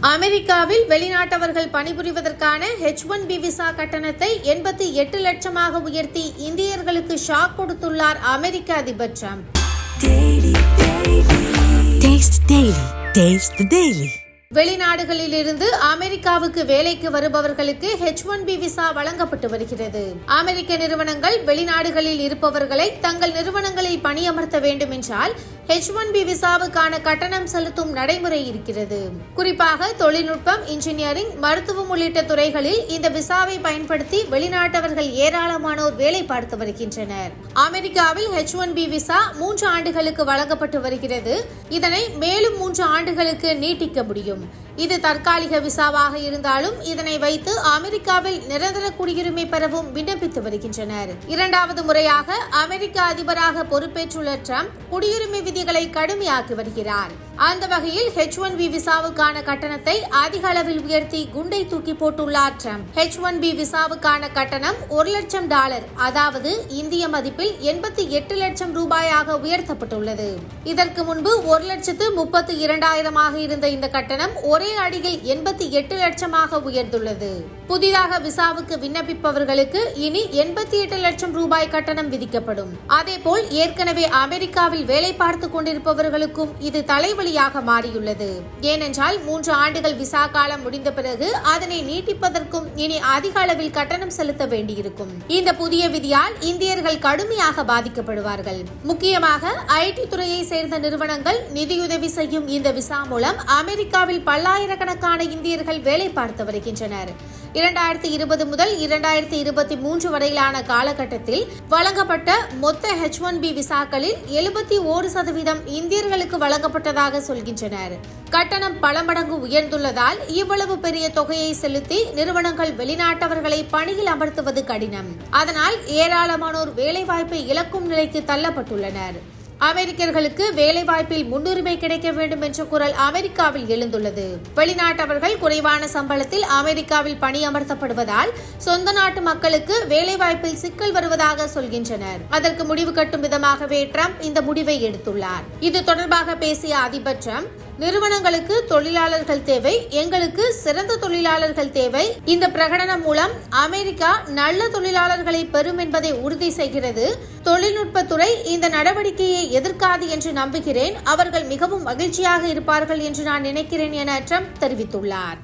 அமெரிக்காவில் வெளிநாட்டவர்கள் பணிபுரிவதற்கான ஹெச் ஒன் பி விசா கட்டணத்தை எண்பத்தி எட்டு லட்சமாக உயர்த்தி இந்தியர்களுக்கு ஷாக் கொடுத்துள்ளார் அமெரிக்க அதிபர் ட்ரம்ப். வெளிநாடுகளில் இருந்து வெளிநாடுகளிலிருந்து அமெரிக்காவுக்கு வேலைக்கு வருபவர்களுக்கு ஹெச் ஒன் பி விசா வழங்கப்பட்டு வருகிறது. அமெரிக்க நிறுவனங்கள் வெளிநாடுகளில் இருப்பவர்களை தங்கள் நிறுவனங்களில் பணியமர்த்த வேண்டும் என்றால் ஹெச் ஒன் பி விசாவுக்கான கட்டணம் செலுத்தும் நடைமுறை இருக்கிறது. குறிப்பாக தொழில்நுட்பம் இன்ஜினியரிங் மருத்துவம் உள்ளிட்ட துறைகளில் இந்த விசாவை பயன்படுத்தி வெளிநாட்டவர்கள் ஏராளமானோர் வேலை பார்த்து வருகின்றனர். அமெரிக்காவில் ஹெச் ஒன் பி விசா மூன்று ஆண்டுகளுக்கு வழங்கப்பட்டு வருகிறது. இதனை மேலும் மூன்று ஆண்டுகளுக்கு நீட்டிக்க முடியும். இது தற்காலிக விசாவாக இருந்தாலும் இதனை வைத்து அமெரிக்காவில் நிரந்தர குடியுரிமை பெறவும் விண்ணப்பித்து வருகின்றனர். இரண்டாவது முறையாக அமெரிக்க அதிபராக பொறுப்பேற்றுள்ள ட்ரம்ப் குடியுரிமை விதிகளை கடுமையாக்கி வருகிறார். அந்த வகையில் ஹெச் ஒன் பி விசாவுக்கான கட்டணத்தை அதிக அளவில் உயர்த்தி குண்டை தூக்கி போட்டுள்ளார் ட்ரம்ப். ஹெச் ஒன் பி விசாவுக்கான கட்டணம் ஒரு லட்சம் டாலர் அதாவது இந்திய மதிப்பில் எண்பத்தி எட்டு லட்சம் ரூபாயாக உயர்த்தப்பட்டுள்ளது. இதற்கு முன்பு ஒரு லட்சத்து முப்பத்தி இரண்டாயிரமாக இருந்த இந்த கட்டணம் ஒரே அடியில் எண்பத்தி எட்டு லட்சமாக உயர்ந்துள்ளது. புதிதாக விசாவுக்கு விண்ணப்பிப்பவர்களுக்கு இனி எண்பத்தி எட்டு லட்சம் ரூபாய் கட்டணம் விதிக்கப்படும். அதேபோல் ஏற்கனவே அமெரிக்காவில் வேலை பார்த்து கொண்டிருப்பவர்களுக்கும் இது தலைவலியாக மாறியுள்ளது. ஏனென்றால் மூன்று ஆண்டுகள் விசா காலம் முடிந்த பிறகு அதனை நீட்டிப்பதற்கும் இனி அதிக அளவில் கட்டணம் செலுத்த வேண்டியிருக்கும். இந்த புதிய விதியால் இந்தியர்கள் கடுமையாக பாதிக்கப்படுவார்கள். முக்கியமாக ஐடி துறையை சேர்ந்த நிறுவனங்கள் நிதியுதவி செய்யும் இந்த விசா மூலம் அமெரிக்காவில் பல்லாயிரக்கணக்கான இந்தியர்கள் வேலை பார்த்து வருகின்றனர். இரண்டாயிரத்தி இருபது முதல் இரண்டாயிரத்தி இருபத்தி மூன்று வரையிலான காலகட்டத்தில் வழங்கப்பட்ட மொத்த ஹெச் ஒன் பி விசாக்களில் எழுபத்தி ஓரு சதவீதம் இந்தியர்களுக்கு வழங்கப்பட்டதாக சொல்கின்றனர். கட்டணம் பல மடங்கு உயர்ந்துள்ளதால் இவ்வளவு பெரிய தொகையை செலுத்தி நிறுவனங்கள் வெளிநாட்டவர்களை பணியில் அமர்த்துவது கடினம். அதனால் ஏராளமானோர் வேலைவாய்ப்பை இழக்கும் நிலைக்கு தள்ளப்பட்டுள்ளனர். அமெரிக்கர்களுக்கு வேலைவாய்ப்பில் முன்னுரிமை கிடைக்க வேண்டும் என்ற குரல் அமெரிக்காவில் எழுந்துள்ளது. வெளிநாட்டவர்கள் குறைவான சம்பளத்தில் அமெரிக்காவில் பணியமர்த்தப்படுவதால் சொந்த நாட்டு மக்களுக்கு வேலைவாய்ப்பில் சிக்கல் வருவதாக சொல்கின்றனர். அதற்கு முடிவு கட்டும் விதமாகவே ட்ரம்ப் இந்த முடிவை எடுத்துள்ளார். இது தொடர்பாக பேசிய அதிபர் ட்ரம்ப் நிறுவனங்களுக்கு தொழிலாளர்கள் தேவை எங்களுக்கு சிறந்த தொழிலாளர்கள் தேவை. இந்த பிரகடனம் மூலம் அமெரிக்கா நல்ல தொழிலாளர்களை பெறும் என்பதை உறுதி செய்கிறது. தொழில்நுட்பத்துறை இந்த நடவடிக்கையை எதிர்க்காது என்று நம்புகிறேன். அவர்கள் மிகவும் மகிழ்ச்சியாக இருப்பார்கள் என்று நான் நினைக்கிறேன் என ட்ரம்ப் தெரிவித்துள்ளார்.